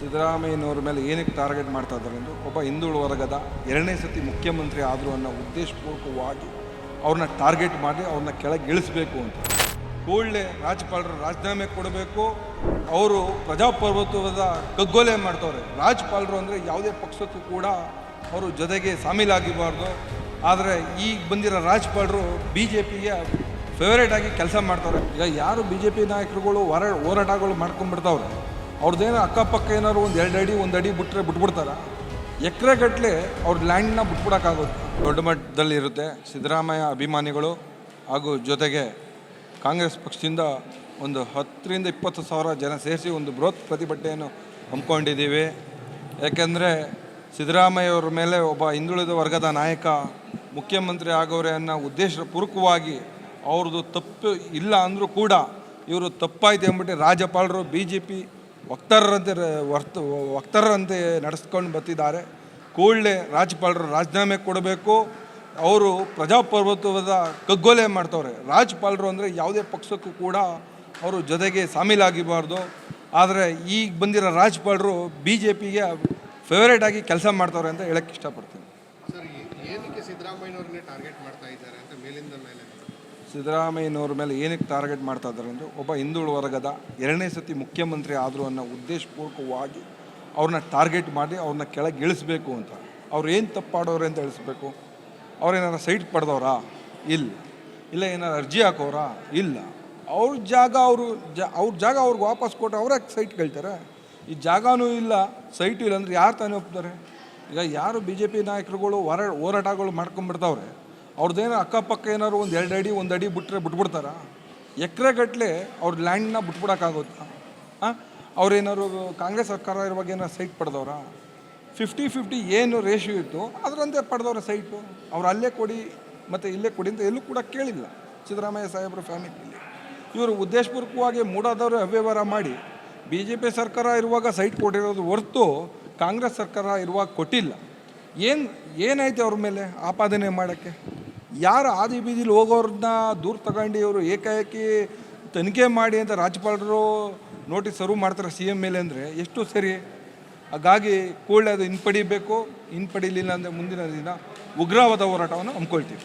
ಸಿದ್ದರಾಮಯ್ಯನವ್ರ ಮೇಲೆ ಏನಕ್ಕೆ ಟಾರ್ಗೆಟ್ ಮಾಡ್ತಾ ಇದ್ದಾರೆ ಅಂದರೆ ಒಬ್ಬ ಹಿಂದುಳ ವರ್ಗದ ಎರಡನೇ ಸತಿ ಮುಖ್ಯಮಂತ್ರಿ ಆದರು ಅನ್ನೋ ಉದ್ದೇಶಪೂರ್ವಕವಾಗಿ ಅವ್ರನ್ನ ಟಾರ್ಗೆಟ್ ಮಾಡಿ ಅವ್ರನ್ನ ಕೆಳಗೆ ಇಳಿಸ್ಬೇಕು ಅಂತ. ಕೂಡಲೇ ರಾಜ್ಯಪಾಲರು ರಾಜೀನಾಮೆ ಕೊಡಬೇಕು, ಅವರು ಪ್ರಜಾಪ್ರಭುತ್ವದ ಕಗ್ಗೊಲೆ ಮಾಡ್ತವ್ರೆ. ರಾಜ್ಯಪಾಲರು ಅಂದರೆ ಯಾವುದೇ ಪಕ್ಷಕ್ಕೂ ಕೂಡ ಅವರು ಜೊತೆಗೆ ಸಾಮೀಲಾಗಿರಬಾರ್ದು ಆದರೆ ಈಗ ಬಂದಿರೋ ರಾಜ್ಯಪಾಲರು ಬಿ ಜೆ ಪಿಗೆ ಫೇವ್ರೇಟ್ ಆಗಿ ಕೆಲಸ ಮಾಡ್ತಾರೆ ಈಗ ಯಾರು ಬಿ ಜೆ ಪಿ ನಾಯಕರುಗಳು ಹೊರ ಹೋರಾಟಗಳು ಮಾಡ್ಕೊಂಡ್ಬಿಡ್ತಾವ್ರೆ? ಅವ್ರದ್ದೇನೋ ಅಕ್ಕಪಕ್ಕ ಏನಾದ್ರು ಒಂದು ಎರಡು ಅಡಿ, ಒಂದು ಅಡಿ ಬಿಟ್ಟರೆ ಬಿಟ್ಬಿಡ್ತಾರೆ? ಎಕರೆ ಗಟ್ಟಲೆ ಅವ್ರ ಲ್ಯಾಂಡ್ನ ಬಿಟ್ಬಿಡೋಕ್ಕಾಗುತ್ತೆ ದೊಡ್ಡ ಮಟ್ಟದಲ್ಲಿ ಇರುತ್ತೆ. ಸಿದ್ದರಾಮಯ್ಯ ಅಭಿಮಾನಿಗಳು ಹಾಗೂ ಜೊತೆಗೆ ಕಾಂಗ್ರೆಸ್ ಪಕ್ಷದಿಂದ ಒಂದು ಹತ್ತರಿಂದ ಇಪ್ಪತ್ತು ಸಾವಿರ ಜನ ಸೇರಿಸಿ ಒಂದು ಬೃಹತ್ ಪ್ರತಿಭಟನೆಯನ್ನು ಹಮ್ಮಿಕೊಂಡಿದ್ದೀವಿ. ಯಾಕೆಂದರೆ ಸಿದ್ದರಾಮಯ್ಯವ್ರ ಮೇಲೆ ಒಬ್ಬ ಹಿಂದುಳಿದ ವರ್ಗದ ನಾಯಕ, ಮುಖ್ಯಮಂತ್ರಿ ಆಗೋರೆ ಅನ್ನೋ ಉದ್ದೇಶಪೂರ್ವಕವಾಗಿ ಅವ್ರದ್ದು ತಪ್ಪು ಇಲ್ಲ ಅಂದರೂ ಕೂಡ ಇವರು ತಪ್ಪಾಯಿತು ಅಂದ್ಬಿಟ್ಟು ರಾಜ್ಯಪಾಲರು ಬಿ ಜೆ ಪಿ ವಕ್ತಾರರಂತೆ ವರ್ತ ವಕ್ತಾರರಂತೆ ನಡೆಸ್ಕೊಂಡು ಬರ್ತಿದ್ದಾರೆ. ಕೂಡಲೇ ರಾಜ್ಯಪಾಲರು ರಾಜೀನಾಮೆ ಕೊಡಬೇಕು. ಅವರು ಪ್ರಜಾಪ್ರಭುತ್ವದ ಕಗ್ಗೊಲೆ ಮಾಡ್ತವ್ರೆ. ರಾಜ್ಯಪಾಲರು ಅಂದರೆ ಯಾವುದೇ ಪಕ್ಷಕ್ಕೂ ಕೂಡ ಅವರು ಜೊತೆಗೆ ಸಾಮೀಲಾಗಿಬಾರ್ದು. ಆದರೆ ಈಗ ಬಂದಿರೋ ರಾಜ್ಯಪಾಲರು ಬಿ ಜೆ ಪಿಗೆ ಫೇವರೇಟ್ ಆಗಿ ಕೆಲಸ ಮಾಡ್ತವ್ರೆ ಅಂತ ಹೇಳಕ್ಕೆ ಇಷ್ಟಪಡ್ತೀನಿ. ಸಿದ್ದರಾಮಯ್ಯನವ್ರ ಮೇಲೆ ಏನಕ್ಕೆ ಟಾರ್ಗೆಟ್ ಮಾಡ್ತಾ ಇದ್ದಾರೆ ಅಂದರೆ ಒಬ್ಬ ಹಿಂದುಳಿದ ವರ್ಗದ ಎರಡನೇ ಸತಿ ಮುಖ್ಯಮಂತ್ರಿ ಆದರೂ ಅನ್ನೋ ಉದ್ದೇಶಪೂರ್ವಕವಾಗಿ ಅವ್ರನ್ನ ಟಾರ್ಗೆಟ್ ಮಾಡಿ ಅವ್ರನ್ನ ಕೆಳಗೆ ಇಳಿಸ್ಬೇಕು ಅಂತ. ಅವ್ರು ಏನು ತಪ್ಪಾಡೋರು ಅಂತ ಇಳಿಸ್ಬೇಕು. ಅವ್ರೇನಾರು ಸೈಟ್ ಪಡೆದವ್ರಾ? ಇಲ್ಲ. ಇಲ್ಲ ಏನಾರು ಅರ್ಜಿ ಹಾಕೋರಾ ಇಲ್ಲ. ಅವ್ರ ಜಾಗ ಅವರು ಜ, ಅವ್ರ ಜಾಗ ಅವ್ರಿಗೆ ವಾಪಸ್ ಕೊಟ್ಟು ಅವ್ರ ಸೈಟ್ ಕೇಳ್ತಾರೆ? ಈ ಜಾಗನೂ ಇಲ್ಲ, ಸೈಟು ಇಲ್ಲ ಅಂದರೆ ಯಾರು ತಾನೇ ಒಪ್ತಾರೆ? ಈಗ ಯಾರು ಬಿ ಜೆ ಪಿ ನಾಯಕರುಗಳು ಹೊರ ಹೋರಾಟಗಳು ಮಾಡ್ಕೊಂಡ್ಬಿಡ್ತಾವ್ರೆ? ಅವ್ರದ್ದೇನೋ ಅಕ್ಕಪಕ್ಕ ಏನಾದ್ರು ಒಂದು ಎರಡು ಅಡಿ, ಒಂದು ಅಡಿ ಬಿಟ್ಟರೆ ಬಿಟ್ಬಿಡ್ತಾರ? ಎಕರೆಗಟ್ಟಲೆ ಅವ್ರ ಲ್ಯಾಂಡ್ನ ಬಿಟ್ಬಿಡೋಕ್ಕಾಗುತ್ತಾ? ಹಾಂ ಅವ್ರೇನಾದ್ರು ಕಾಂಗ್ರೆಸ್ ಸರ್ಕಾರ ಇರುವಾಗ ಏನಾರು ಸೈಟ್ ಪಡೆದವ್ರ? ಫಿಫ್ಟಿ ಫಿಫ್ಟಿ ಏನು ರೇಷಿಯೋ ಇತ್ತು, ಅದರಂತೆ ಪಡೆದವ್ರ ಸೈಟು. ಅವ್ರು ಅಲ್ಲೇ ಕೊಡಿ, ಮತ್ತು ಇಲ್ಲೇ ಕೊಡಿ ಅಂತ ಎಲ್ಲೂ ಕೂಡ ಕೇಳಿಲ್ಲ. ಸಿದ್ದರಾಮಯ್ಯ ಸಾಹೇಬ್ರ ಫ್ಯಾಮಿಲಿಯಲ್ಲಿ. ಇವರು ಉದ್ದೇಶಪೂರ್ವಕವಾಗಿ ಮೂಡಾದವರು ಅವ್ಯವಹಾರ ಮಾಡಿ ಬಿ ಜೆ ಪಿ ಸರ್ಕಾರ ಇರುವಾಗ ಸೈಟ್ ಕೊಟ್ಟಿರೋದು ಹೊರತು ಕಾಂಗ್ರೆಸ್ ಸರ್ಕಾರ ಇರುವಾಗ ಕೊಟ್ಟಿಲ್ಲ. ಏನು, ಏನಾಯ್ತು ಅವ್ರ ಮೇಲೆ ಆಪಾದನೆ ಮಾಡೋಕ್ಕೆ? ಯಾರು ಆದಿ ಬೀದಿಲಿ ಹೋಗೋರನ್ನ ದೂರ ತಗೊಂಡು ಇವರು ಏಕಾಏಕಿ ತನಿಖೆ ಮಾಡಿ ಅಂತ ರಾಜ್ಯಪಾಲರು ನೋಟಿಸ್ ಸರ್ವ್ ಮಾಡ್ತಾರೆ ಸಿ ಎಂ ಮೇಲೆ ಅಂದರೆ ಎಷ್ಟು ಸರಿ? ಹಾಗಾಗಿ ಕೂಡಲೇ ಅದು ಹಿಂಪಡಿಬೇಕು, ಹಿಂಪಡಿಲಿಲ್ಲ ಅಂದರೆ ಮುಂದಿನ ದಿನ ಉಗ್ರವಾದ ಹೋರಾಟವನ್ನು ಹಮ್ಮಿಕೊಳ್ತೀವಿ.